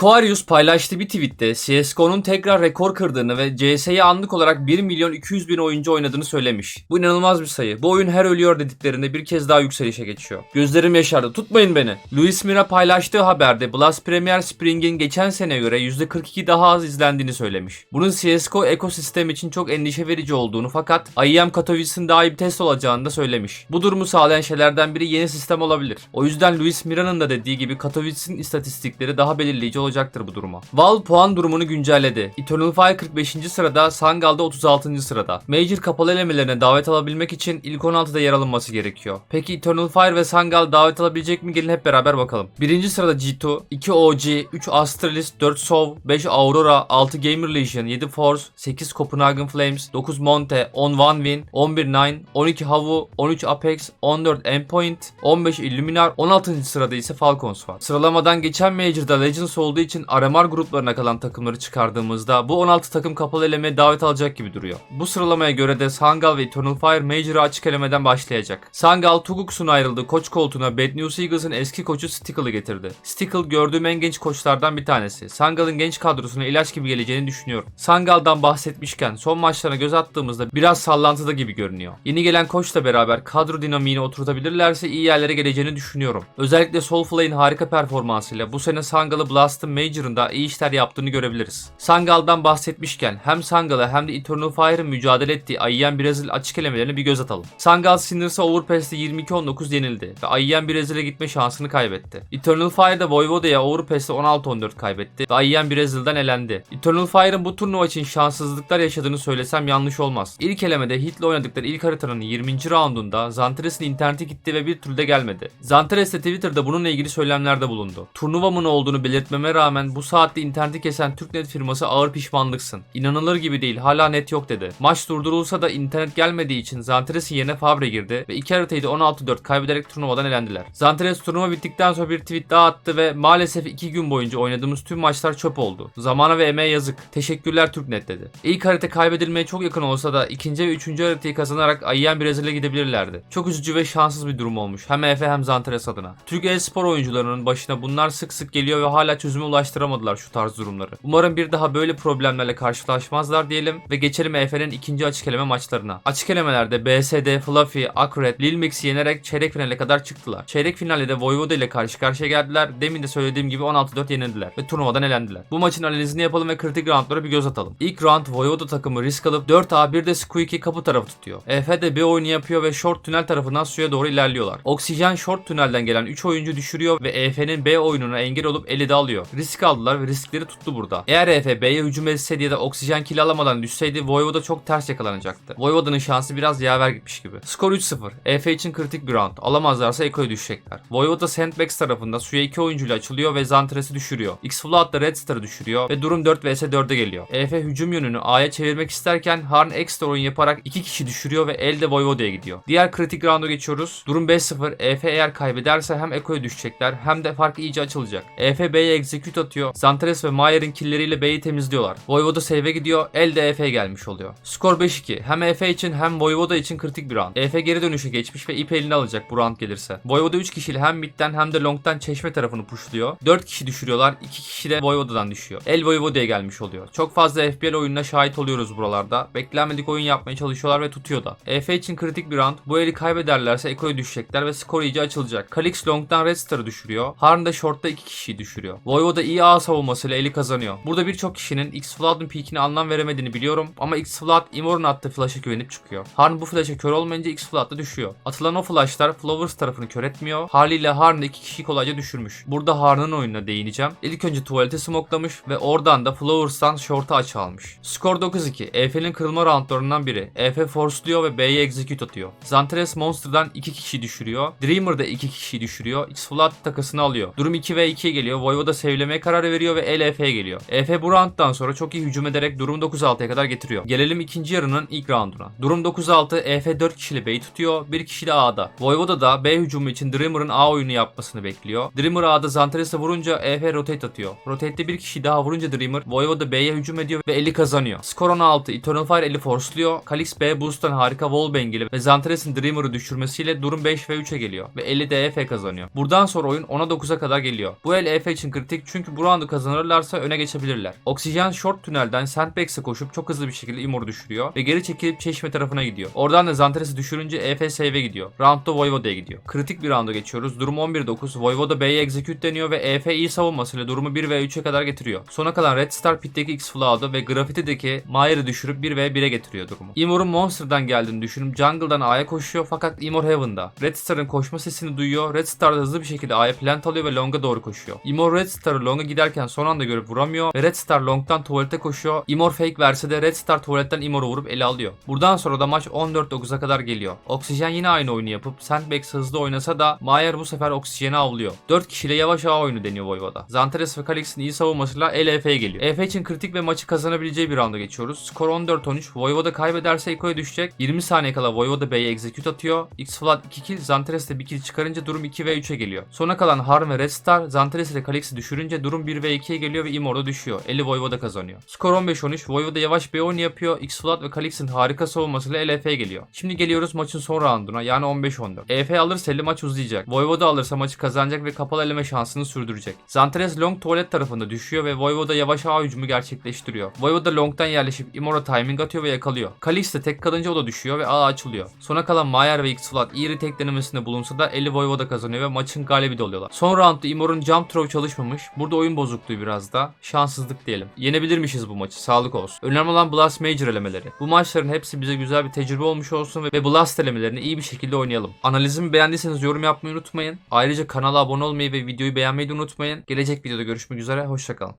Quarius paylaştığı bir tweette CSGO'nun tekrar rekor kırdığını ve CS'yi anlık olarak 1 milyon 200 bin oyuncu oynadığını söylemiş. Bu inanılmaz bir sayı. Bu oyun her ölüyor dediklerinde bir kez daha yükselişe geçiyor. Gözlerim yaşardı. Tutmayın beni. Luis Mira paylaştığı haberde Blast Premier Spring'in geçen sene göre %42 daha az izlendiğini söylemiş. Bunun CSGO ekosistem için çok endişe verici olduğunu fakat IEM Katowice'in daha iyi bir test olacağını da söylemiş. Bu durumu sağlayan şeylerden biri yeni sistem olabilir. O yüzden Luis Mira'nın da dediği gibi Katowice'in istatistikleri daha belirleyici olacaktır bu duruma. Valve puan durumunu güncelledi. Eternal Fire 45. sırada, Sangal'da 36. sırada. Major kapalı elemelerine davet alabilmek için ilk 16'da yer alınması gerekiyor. Peki Eternal Fire ve Sangal davet alabilecek mi? Gelin hep beraber bakalım. 1. sırada G2, 2 OG, 3 Astralis, 4 Sov, 5 Aurora, 6 Gamer Legion, 7 Force, 8 Copenhagen Flames, 9 Monte, 10 One Win, 11 Nine, 12 Havu, 13 Apex, 14 Endpoint, 15 Illuminar, 16. sırada ise Falcons var. Sıralamadan geçen Major'da Legends olduğu için RMR gruplarına kalan takımları çıkardığımızda bu 16 takım kapalı elemeye davet alacak gibi duruyor. Bu sıralamaya göre de Sangal ve Eternal Fire Major'a açık elemeden başlayacak. Sangal Tuguks'un ayrıldığı koç koltuğuna Bad News Eagles'ın eski koçu Stickel'ı getirdi. Stickle gördüğüm en genç koçlardan bir tanesi. Sangal'ın genç kadrosuna ilaç gibi geleceğini düşünüyorum. Sangal'dan bahsetmişken son maçlarına göz attığımızda biraz sallantıda gibi görünüyor. Yeni gelen koçla beraber kadro dinamiğini oturtabilirlerse iyi yerlere geleceğini düşünüyorum. Özellikle Soulfly'in harika performansıyla bu sene Sangal'ı Blast'ın Major'ında iyi işler yaptığını görebiliriz. Sangal'dan bahsetmişken hem Sangal'a hem de Eternal Fire'ın mücadele ettiği IEM Brezilya açık elemelerine bir göz atalım. Sangal Sinners'a Overpass'te 22-19 yenildi ve IEM Brezilya'ya gitme şansını kaybetti. Eternal Fire'da Voivoda'ya Overpass'te 16-14 kaybetti ve IEM Brezilya'dan elendi. Eternal Fire'ın bu turnuva için şanssızlıklar yaşadığını söylesem yanlış olmaz. İlk elemede Hit'le oynadıkları ilk haritanın 20. raundunda Zantares'in interneti gitti ve bir türlü de gelmedi. Zantares de Twitter'da bununla ilgili söylemlerde bulundu. Turnuvamın olduğunu belirtmeme rağmen bu saatte interneti kesen Türknet firması ağır pişmanlıksın. İnanılır gibi değil hala net yok dedi. Maç durdurulsa da internet gelmediği için Zantares'in yerine Fabre girdi ve iki haritayı da 16-4 kaybederek turnuvadan elendiler. Zantares turnuva bittikten sonra bir tweet daha attı ve maalesef iki gün boyunca oynadığımız tüm maçlar çöp oldu. Zamana ve emeğe yazık. Teşekkürler Türknet dedi. İlk harita kaybedilmeye çok yakın olsa da ikinci ve üçüncü haritayı kazanarak IEM Brezilya'ya gidebilirlerdi. Çok üzücü ve şanssız bir durum olmuş. Hem Efe hem Zantares adına. Türk e-spor oyuncularının başına bunlar sık sık geliyor ve hala çözüme ulaştıramadılar şu tarz durumları. Umarım bir daha böyle problemlerle karşılaşmazlar diyelim ve geçelim EF'nin ikinci açık eleme maçlarına. Açık elemelerde BSD, Fluffy, Akret, Lil Mix'i yenerek çeyrek finale kadar çıktılar. Çeyrek finalde de Voivoda ile karşı karşıya geldiler. Demin de söylediğim gibi 16-4 yenildiler ve turnuvadan elendiler. Bu maçın analizini yapalım ve kritik roundlara bir göz atalım. İlk round Voivoda takımı risk alıp 4A bir de Squeaky kapı tarafı tutuyor. EF de B oyunu yapıyor ve short tünel tarafından suya doğru ilerliyorlar. Oksijen short tünelden gelen 3 oyuncu düşürüyor ve EF'nin B oyununa engel olup eli de alıyor. Risk aldılar ve riskleri tuttu burada. Eğer EF B'ye hücum etseydi ya da oksijen kill alamadan düşseydi Voivoda çok ters yakalanacaktı. Voivoda'nın şansı biraz yaver gitmiş gibi. Skor 3-0. EF için kritik bir round. Alamazlarsa Eko'ya düşecekler. Voivoda Sandbags tarafında suya 2 oyuncuyla açılıyor ve Zantares'i düşürüyor. X-Flood da Red Star'ı düşürüyor ve durum 4 vs 4'e geliyor. EF hücum yönünü A'ya çevirmek isterken Harn ekstra oyun yaparak 2 kişi düşürüyor ve elde Voivoda'ya gidiyor. Diğer kritik rounda geçiyoruz. Durum 5-0. EF eğer kaybederse hem Eko'ya düşecekler hem de fark iyice açılacak. EF B'ye atıyor. Zantares ve Mayer'in killeriyle B'yi temizliyorlar. Voivoda save'e gidiyor. Elde EF'ye gelmiş oluyor. Skor 5-2. Hem EF için hem Voivoda için kritik bir round. EF geri dönüşe geçmiş ve ip eline alacak bu round gelirse. Voivoda 3 kişiyle hem midden hem de long'dan çeşme tarafını pushluyor. 4 kişi düşürüyorlar. 2 kişi de Voivoda'dan düşüyor. El Voivoda'ya gelmiş oluyor. Çok fazla FPL oyununa şahit oluyoruz buralarda. Beklenmedik oyun yapmaya çalışıyorlar ve tutuyor da. EF için kritik bir round. Bu eli kaybederlerse Eko'ya düşecekler ve skor iyice açılacak. Kalix long'dan Red düşürüyor. Harn da short'ta 2 kişiyi düşürüyor. Voivoda iyi A savunmasıyla eli kazanıyor. Burada birçok kişinin X-Flood'ın peak'ine anlam veremediğini biliyorum ama X-Flood Imor'un attığı flash'a güvenip çıkıyor. Harn bu flash'a kör olmayınca X-Flood da düşüyor. Atılan o flash'lar Flowers tarafını kör etmiyor. Harn da 2 kişiyi kolayca düşürmüş. Burada Harn'ın oyununa değineceğim. İlk önce tuvalete smoklamış ve oradan da Flowers'tan short'a açı almış. Skor 9-2. EF'nin kırılma roundlarından biri. EF force'luyor ve B'ye execute atıyor. Zantares Monster'dan 2 kişi düşürüyor. Dreamer da 2 kişi düşürüyor. X-Flood takasını alıyor. Durum 2 ve 2'ye geliyor. Voivoda sevlemeye karar veriyor ve el EF'ye geliyor. EF bu rounddan sonra çok iyi hücum ederek durum 9-6'ya kadar getiriyor. Gelelim ikinci yarının ilk rounduna. Durum 9-6 EF 4 kişili B'yi tutuyor. 1 kişi de A'da. Voivoda da B hücumu için Dreamer'ın A oyunu yapmasını bekliyor. Dreamer A'da Zantares'e vurunca EF rotate atıyor. Rotate'de bir kişi daha vurunca Dreamer Voivoda B'ye hücum ediyor ve eli kazanıyor. Skor 16. Eternal Fire eli force'luyor. Kalix B boost'tan harika wallbang'ili ve Zantares'in Dreamer'ı düşürmesiyle durum 5 ve 3'e geliyor ve eli de EF kazanıyor. Buradan sonra oyun 10'a 9'a kadar geliyor. Bu el EF için kritik Çünkü bu roundu kazanırlarsa öne geçebilirler. Oksijen short tünelden Sandbags'e koşup çok hızlı bir şekilde Imor'u düşürüyor ve geri çekilip Çeşme tarafına gidiyor. Oradan da Zantares'i düşürünce EF gidiyor. Roundda Voivoda'ya gidiyor. Kritik bir rounda geçiyoruz. Durum 11-9. Voivoda B'ye execute deniyor ve EF iyi savunmasıyla durumu 1 ve 3'e kadar getiriyor. Sona kalan Red Star pitteki X Floud'u ve Graffiti'deki Mayer'ı düşürüp 1 ve 1'e getiriyor durumu. Imor'un Monster'dan geldiğini düşünüp jungle'dan A'ya koşuyor fakat Imor Heaven'da. Red Star'ın koşma sesini duyuyor. Red Star da hızlı bir şekilde A'ya plant alıyor ve Long'a doğru koşuyor. Imor Red Star'ı Long'a giderken son anda görüp vuramıyor Red Star Long'dan tuvalete koşuyor. Imor fake verse de Red Star tuvaletten Imor'u vurup ele alıyor. Buradan sonra da maç 14-9'a kadar geliyor. Oksijen yine aynı oyunu yapıp Sandbags hızlı oynasa da Mayer bu sefer Oksijen'i avlıyor. 4 kişiyle yavaş A oyunu deniyor Voivoda. Zantares ve Kalix'in iyi savunmasıyla LF'ye geliyor. EF için kritik ve maçı kazanabileceği bir rounda geçiyoruz. Skor 14-13. Voivoda kaybederse Eko'ya düşecek. 20 saniye kala Voivoda B'ye execute atıyor. X-Flat 2 kill, Zantares de 1 kill çıkarınca durum 2 ve 3'e geliyor. Sona kalan Harm ve Red Star, Zantares ile Kalix'i düşürünce durum 1 ve 2'ye geliyor ve Imor'da düşüyor. 50 Voivoda kazanıyor. Skor 15-13. Voivoda yavaş B oyunu yapıyor. X-Flat ve Kalix'in harika savunmasıyla LF'ye geliyor. Şimdi geliyoruz maçın son rounduna yani 15-14. EF alırsa 50 maç uzayacak. Voivoda alırsa maçı kazanacak ve kapalı eleme şansını sürdürecek. Zantares long tuvalet tarafında düşüyor ve Voivoda yavaş A hücumu gerçekleştiriyor. Voivoda long'dan yerleşip Imor'a timing atıyor ve yakalıyor. Kalix de tek kalınca o da düşüyor ve A açılıyor. Sona kalan Mayer ve X-Flat iyi tek denemesinde bulunsa da 50 Voivoda kazanıyor ve maçın galibi de oluyorlar. Son roundda Imor'un jump throw çalışmamış. Burada oyun bozukluğu biraz da. Şanssızlık diyelim. Yenebilirmişiz bu maçı. Sağlık olsun. Önemli olan Blast Major elemeleri. Bu maçların hepsi bize güzel bir tecrübe olmuş olsun ve Blast elemelerini iyi bir şekilde oynayalım. Analizimi beğendiyseniz yorum yapmayı unutmayın. Ayrıca kanala abone olmayı ve videoyu beğenmeyi de unutmayın. Gelecek videoda görüşmek üzere. Hoşçakalın.